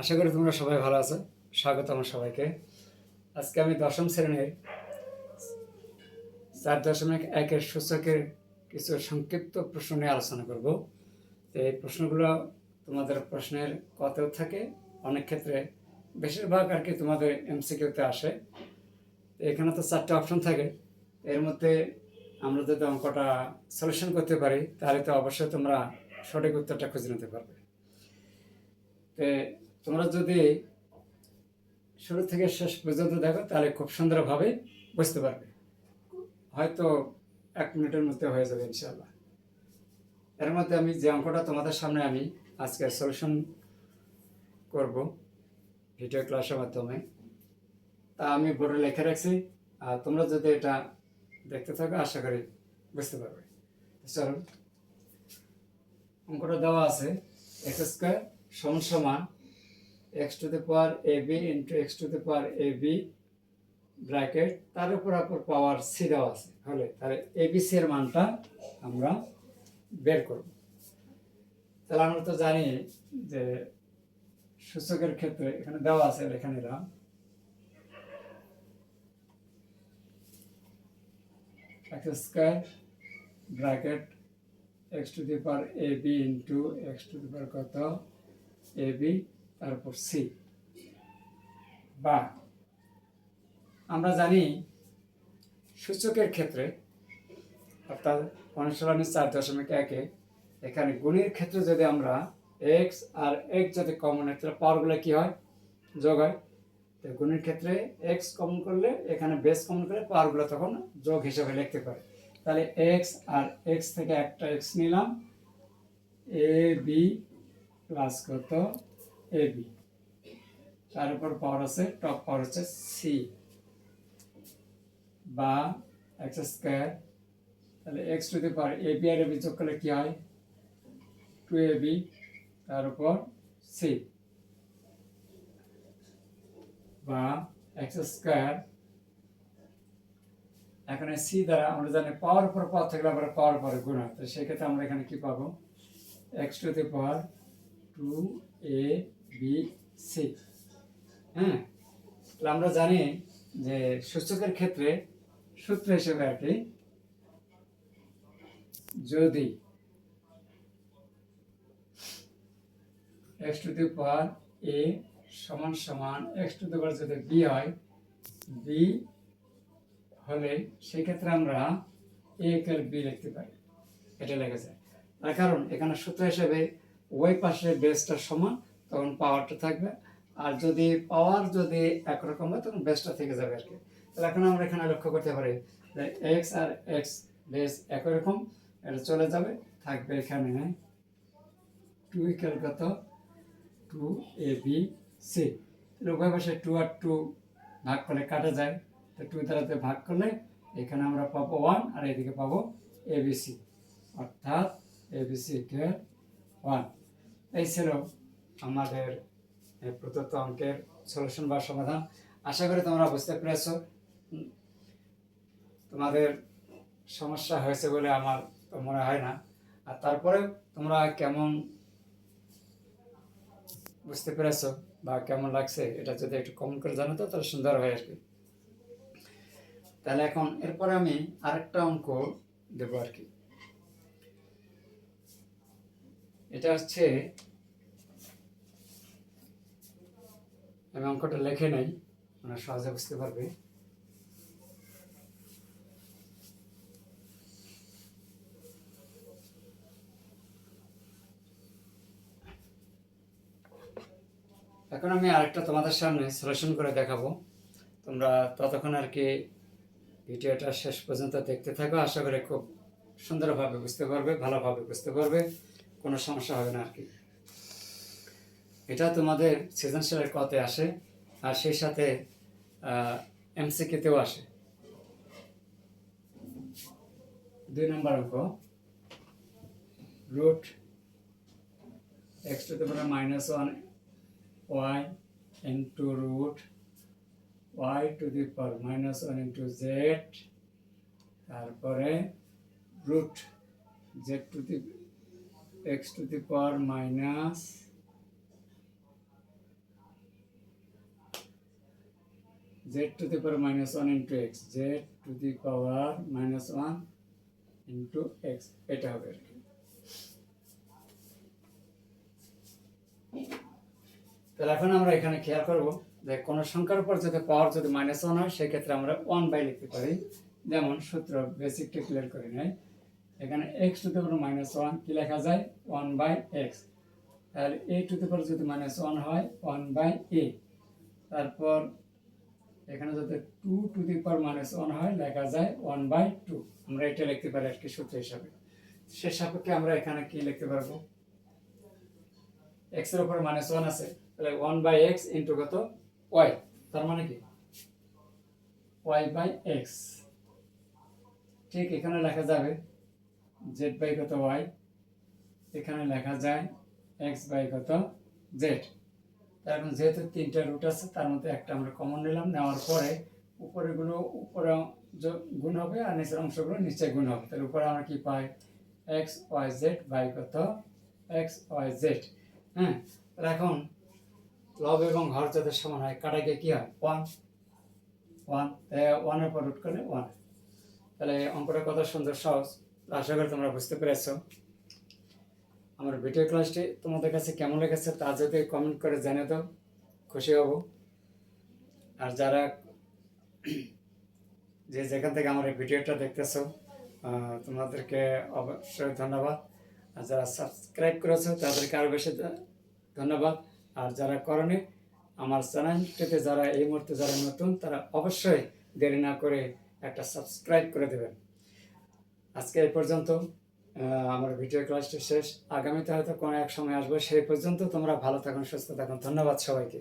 আশা করি তোমরা সবাই ভালো আছো। স্বাগত আমার সবাইকে। আজকে আমি দশম শ্রেণির চার দশমিক একের সূচকের কিছু সংক্ষিপ্ত প্রশ্ন নিয়ে আলোচনা করব। তো এই প্রশ্নগুলো তোমাদের প্রশ্নের কতেও থাকে, অনেক ক্ষেত্রে বেশিরভাগ আর কি তোমাদের এমসিকিউতে আসে। এখানে তো চারটে অপশন থাকে। এর মধ্যে আমরা যদি অঙ্কটা সলিউশন করতে পারি, তাহলে তো অবশ্যই তোমরা সঠিক উত্তরটা খুঁজে নিতে পারবে। তো তোমরা যদি শুরু থেকে শেষ পর্যন্ত দেখো, তাহলে খুব সুন্দরভাবে বুঝতে পারবে। হয়তো এক মিনিটের মধ্যে হয়ে যাবে ইনশাল্লাহ এর মধ্যে আমি যে অঙ্কটা তোমাদের সামনে আমি আজকে সলিউশন করব ভিডিও ক্লাসের মাধ্যমে, তা আমি বোর্ডে লেখে রাখছি। আর তোমরা যদি এটা দেখতে থাকো, আশা করি বুঝতে পারবে। চলো, অঙ্কটা দেওয়া আছে এক্স স্কোয়ার সমান সমান x to the power a b into x to the power a b bracket তার উপর উপর পাওয়ার সি দেওয়া আছে। তাহলে তাহলে সি এর মানটা আমরা বের করব। তাহলে আমরা তো জানি যে সূচকের ক্ষেত্রে এখানে দেওয়া আছে, লেখা নিলাম। X bracket x to the power a b into x to the power কত? এ বি তারপর সি বা আমরা জানি সূচকের ক্ষেত্রে, অর্থাৎ অনুশীলনী চার দশমিক একে, এখানে গুণের ক্ষেত্রে যদি আমরা এক্স আর এক্স যদি কমন হয়, তাহলে পাওয়ারগুলো কী হয়? যোগ হয়। তো গুণের ক্ষেত্রে এক্স কমন করলে, এখানে বেস কমন করলে পাওয়ারগুলো তখন যোগ হিসেবে লিখতে পারে। তাহলে এক্স আর এক্স থেকে একটা এক্স নিলাম। এ বি প্লাস কত? এ বি তার উপর পাওয়ার আছে টপ পাওয়ার হচ্ছে সি বা এক্স স্কোয়ার তাহলে x to the power a b R A B যোগ করলে কী হয়? টু এ বি তার উপর সি বা এক্স স্কোয়ার এখানে সি দ্বারা আমরা জানি পাওয়ার উপর পাওয়ার থাকলে আবার পাওয়ার পরে গুণ হয়। তো সেক্ষেত্রে আমরা এখানে কি পাবো? X to the power two a b c হ্যাঁ তাহলে আমরা জানি যে সূচকের ক্ষেত্রে সূত্র হিসেবে আর কি যদি এক্স টু দি পাওয়ার এ সমান সমান এক্স টু দি পাওয়ার যদি বি হয় বি হলে সেক্ষেত্রে আমরা এ বি লিখতে পারি। এটা লেখা যায়। তার কারণ এখানে সূত্র হিসেবে ওই পাশের বেসটা সমান তখন পাওয়ারটা থাকবে। আর যদি পাওয়ার যদি একরকম হয়, তখন বেসটা থেকে যাবে আর কি। তাহলে এখন আমরা এখানে লক্ষ্য করতে পারি যে এক্স আর এক্স বেস একই রকম, এটা চলে যাবে, থাকবে এখানে টু ইকাল কত? টু এ বি সি তাহলে উভয় পাশে টু আর টু ভাগ করলে কাটা যায়। তো টু দ্বারাতে ভাগ করলে এখানে আমরা পাবো ওয়ান আর এদিকে পাবো এবিসি অর্থাৎ এবিসি ইকুয়াল ওয়ান এই ছিল আমাদের প্রদত্ত অঙ্কের সলিউশন বা সমাধান। আশা করি তোমরা বুঝতে পেরেছ। তোমাদের সমস্যা হয়েছে বলে আমার তো মনে হয় না। আর তারপরে তোমরা কেমন বুঝতে পেরেছ বা কেমন লাগছে এটা যদি একটু কমেন্ট করে জানাতো, তাহলে সুন্দর হয় আর কি। তাহলে এখন এরপরে আমি আরেকটা অঙ্ক দেবো আর কি। এটা হচ্ছে আমি অঙ্কটা লেখে নাই মানে সহজে বুঝতে পারবে। এখন আমি আরেকটা তোমাদের সামনে সলিউশন করে দেখাবো। তোমরা ততক্ষণ আর কি ভিডিওটা শেষ পর্যন্ত দেখতে থাকো, আশা করি খুব সুন্দরভাবে বুঝতে পারবে, ভালোভাবে বুঝতে পারবে, কোনো সমস্যা হবে না আর কি। এটা তোমাদের সৃজনশীলের কতে আসে, আর সেই সাথে এমসিকিতেও আসে। দুই নম্বর অঙ্ক। Root x to the minus one y into root y to the power minus one into z, তারপরে root z to the, x to the power minus z to the power minus one into x z to the power minus one into x এটা হবে আর কি। তাহলে এখন আমরা এখানে খেয়াল করব যে কোনো সংখ্যার উপর যদি পাওয়ার যদি মাইনাস ওয়ান হয়, সেক্ষেত্রে আমরা ওয়ান বাই লিখতে পারি। যেমন সূত্র বেসিকটা ক্লিয়ার করে নেয়। এখানে x to the minus one কি লেখা যায়? ওয়ান বাই এক্স তাহলে এ টু দি যদি মাইনাস ওয়ান হয় ওয়ান বাই এ তারপর এখানে যাতে two to the power minus one হয়, লেখা যায় ওয়ান বাই টু আমরা এটা লিখতে পারি আর কি সূত্র হিসাবে। সে সাপেক্ষে আমরা এখানে কি লিখতে পারব? এক্সের উপর মাইনাস ওয়ান আছে, তাহলে ওয়ান বাই এক্স ইন্টু কত? ওয়াই তার মানে কি? ওয়াই বাই এক্স ঠিক এখানে লেখা যাবে জেড বাই কত ওয়াই এখানে লেখা যায় এক্স বাই কত জেড এখন যেহেতু তিনটা রুট আছে, তার মধ্যে একটা আমরা কমন নিলাম, নেওয়ার পরে উপরেগুলো, উপরে গুণ হবে আর নিচের অংশগুলো নিচে গুণ হবে। তাহলে উপরে আমরা কি পাই? এক্স ওয়াই জেড বাই কত? এক্স ওয়াই জেড হ্যাঁ তাহলে এখন লব এবং হর যাদের সমান হয় কাটা গিয়ে কি হয়? ওয়ান ওয়ান ওয়ানের পর রুট করলে ওয়ান তাহলে অঙ্কটা কত সুন্দর, সহজ। আশা করি তোমরা বুঝতে পেরেছ। আমার ভিডিও ক্লাসটি তোমাদের কাছে কেমন লেগেছে তা যদি কমেন্ট করে জানিয়ে দাও, খুশি হব। আর যারা যে যেখান থেকে আমার এই ভিডিওটা দেখতেছো তোমাদেরকে অবশ্যই ধন্যবাদ। আর যারা সাবস্ক্রাইব করেছ, তাদেরকে আরও বেশি ধন্যবাদ। আর যারা করনি, আমার চ্যানেলটিতে যারা এই মুহূর্তে যারা নতুন, তারা অবশ্যই দেরি না করে একটা সাবস্ক্রাইব করে দেবেন। আজকে এই পর্যন্ত। আমার ভিডিও ক্লাসটা শেষ। আগামীতে হয়তো কোনো এক সময় আসব, সেই পর্যন্ত তোমরা ভালো থাকুন, সুস্থ থাকুন। ধন্যবাদ সবাইকে।